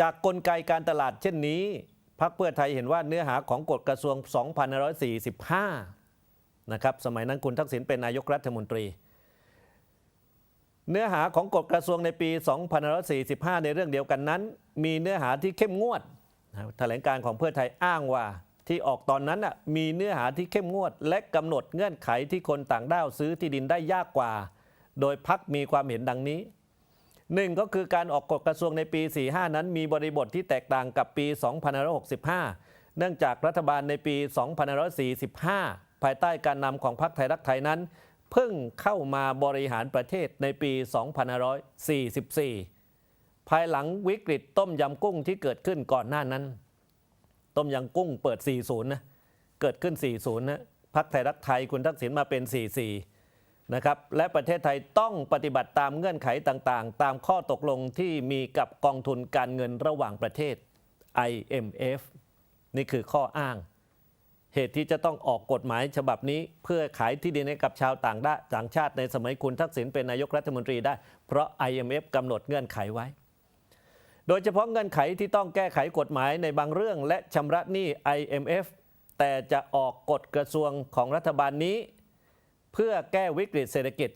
จากกลไกการตลาดเช่นนี้พักเพื่อไทยเห็นว่าเนื้อหาของกฎกระทรวง 2545 นะครับสมัยนั้นคุณทักษิณเป็นนายกรัฐมนตรี เนื้อหาของกฎกระทรวงในปี 2545 ในเรื่องเดียวกันนั้น มีเนื้อหาที่เข้มงวดแถลงการของเพื่อไทยอ้างว่าที่ออกตอนนั้นน่ะมีเนื้อหาที่เข้มงวด และกำหนดเงื่อนไขที่คนต่างด้าวซื้อที่ดินได้ยากกว่า โดยพักมีความเห็นดังนี้ หนึ่งก็คือการออกกฎกระทรวงในปี 45 นั้นมีบริบทที่แตกต่างกับปี 2565 เนื่องจากรัฐบาลในปี 2545 ภายใต้การนำของพรรคไทยรักไทยนั้น เพิ่งเข้ามาบริหารประเทศในปี 2544 ภายหลังวิกฤตต้มยำกุ้งที่เกิดขึ้นก่อนหน้านั้น ต้มยำกุ้งเปิด 40 นะ เกิดขึ้น 40 นะพรรคไทยรักไทยคุณทักษิณมาเป็น 44 นะครับและประเทศไทยต้องปฏิบัติตามเงื่อนไขต่างๆ ตามข้อตกลงที่มีกับกองทุนการเงินระหว่างประเทศ IMF นี่คือข้ออ้าง เหตุที่จะต้องออกกฎหมายฉบับนี้ เพื่อขายที่ดินให้กับชาวต่างด้าต่างชาติในสมัยคุณทักษิณเป็นนายกรัฐมนตรีได้ เพราะ IMF กำหนดเงื่อนไขไว้ โดยเฉพาะเงื่อนไขที่ต้องแก้ไขกฎหมายในบางเรื่อง และชำระหนี้ IMF แต่จะออกกฎกระทรวงของรัฐบาลนี้ เพื่อแก้วิกฤตเศรษฐกิจ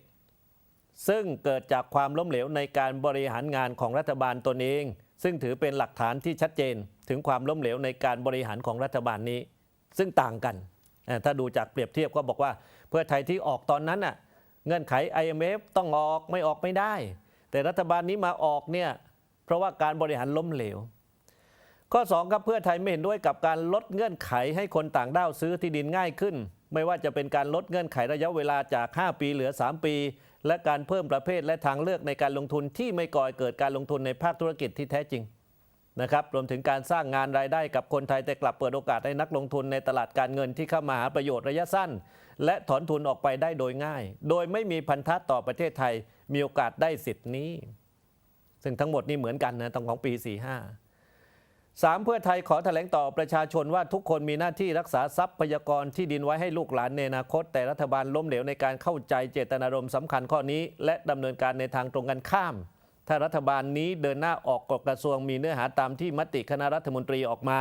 ซึ่งเกิดจากความล้มเหลวในการบริหารงานของรัฐบาลตนเอง ซึ่งถือเป็นหลักฐานที่ชัดเจนถึงความล้มเหลวในการบริหารของรัฐบาลนี้ ซึ่งต่างกัน ถ้าดูจากเปรียบเทียบก็บอกว่า เพื่อไทยที่ออกตอนนั้นน่ะเงื่อนไข IMF ต้องออกไม่ออกไม่ได้ แต่รัฐบาลนี้มาออกเนี่ยเพราะว่าการบริหารล้มเหลว ข้อ 2 ครับเพื่อไทยไม่เห็นด้วยกับการลดเงื่อนไขให้คนต่างด้าวซื้อที่ดินง่ายขึ้น ไม่ว่าจะเป็นการลดเงื่อนไขระยะเวลาจาก 5 ปีเหลือ 3 ปี และการเพิ่มประเภทและทางเลือกในการลงทุนที่ไม่ก่อเกิดการลงทุนในภาคธุรกิจที่แท้จริงนะครับรวมถึงการสร้างงานรายได้กับคนไทยแต่กลับเปิดโอกาสให้นักลงทุนในตลาดการเงินที่เข้ามาหาประโยชน์ระยะสั้น และถอนทุนออกไปได้โดยง่าย โดยไม่มีพันธะต่อประเทศไทยมีโอกาสได้สิทธินี้ ซึ่งทั้งหมดนี่เหมือนกันนะตั้งของปี 45 สามเพื่อไทยขอแถลงต่อประชาชนว่าทุกคนมีหน้าที่รักษาทรัพยากรที่ดินไว้ให้ลูกหลานในอนาคต แต่รัฐบาลล้มเหลวในการเข้าใจเจตนารมณ์สำคัญข้อนี้ และดำเนินการในทางตรงกันข้าม ถ้ารัฐบาลนี้เดินหน้าออกกฎกระทรวงมีเนื้อหาตามที่มติคณะรัฐมนตรีออกมา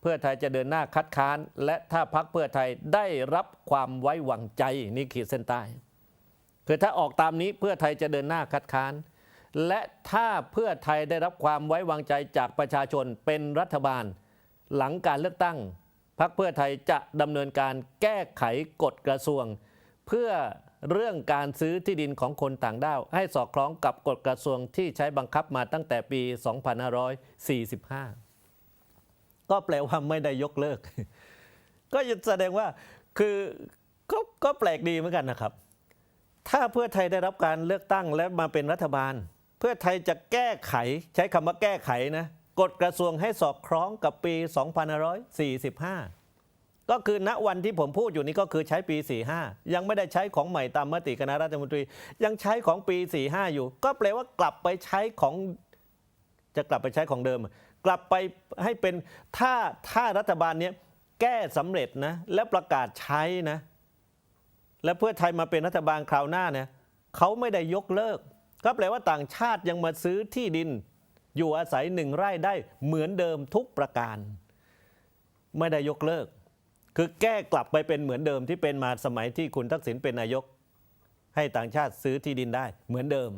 เพื่อไทยจะเดินหน้าคัดค้าน และถ้าพักเพื่อไทยได้รับความไว้วางใจนี่ขีดเส้นใต้คือถ้าออกตามนี้เพื่อไทยจะเดินหน้าคัดค้าน และถ้าเพื่อไทยได้รับความไว้วางใจจากประชาชนเป็นรัฐบาล หลังการเลือกตั้งพรรคเพื่อไทยจะดำเนินการแก้ไขกฎกระทรวง เพื่อเรื่องการซื้อที่ดินของคนต่างด้าว ให้สอดคล้องกับกฎกระทรวงที่ใช้บังคับมาตั้งแต่ปี 2545 ก็แปลว่าไม่ได้ยกเลิก ก็แสดงว่าคือก็ก็แปลกดีเหมือนกันนะครับ ถ้าเพื่อไทยได้รับการเลือกตั้งและมาเป็นรัฐบาล เพื่อไทยจะแก้ไขใช้คำว่าแก้ไขนะกฎกระทรวงให้สอดคล้องกับปี 2545 ก็คือณวันที่ผมพูดอยู่นี้ก็คือใช้ปี 45 ยังไม่ได้ใช้ของใหม่ตามมติคณะรัฐมนตรี ยังใช้ของปี 45 อยู่ ก็แปลว่ากลับไปใช้ของจะกลับไปใช้ของเดิม กลับไปให้เป็นถ้าถ้ารัฐบาลเนี้ยแก้สำเร็จนะและประกาศใช้นะ และเพื่อไทยมาเป็นรัฐบาลคราวหน้าเนี่ยเขาไม่ได้ยกเลิก ก็แปลว่าต่างชาติยังมาซื้อที่ดิน อยู่อาศัยหนึ่งไร่ได้เหมือนเดิมทุกประการ ไม่ได้ยกเลิก คือแก้กลับไปเป็นเหมือนเดิมที่เป็นมาสมัยที่คุณทักษิณเป็นนายก ให้ต่างชาติซื้อที่ดินได้เหมือนเดิม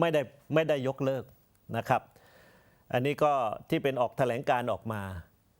ไม่ได้ไม่ได้ยกเลิกนะครับ อันนี้ก็ที่เป็นออกแถลงการออกมา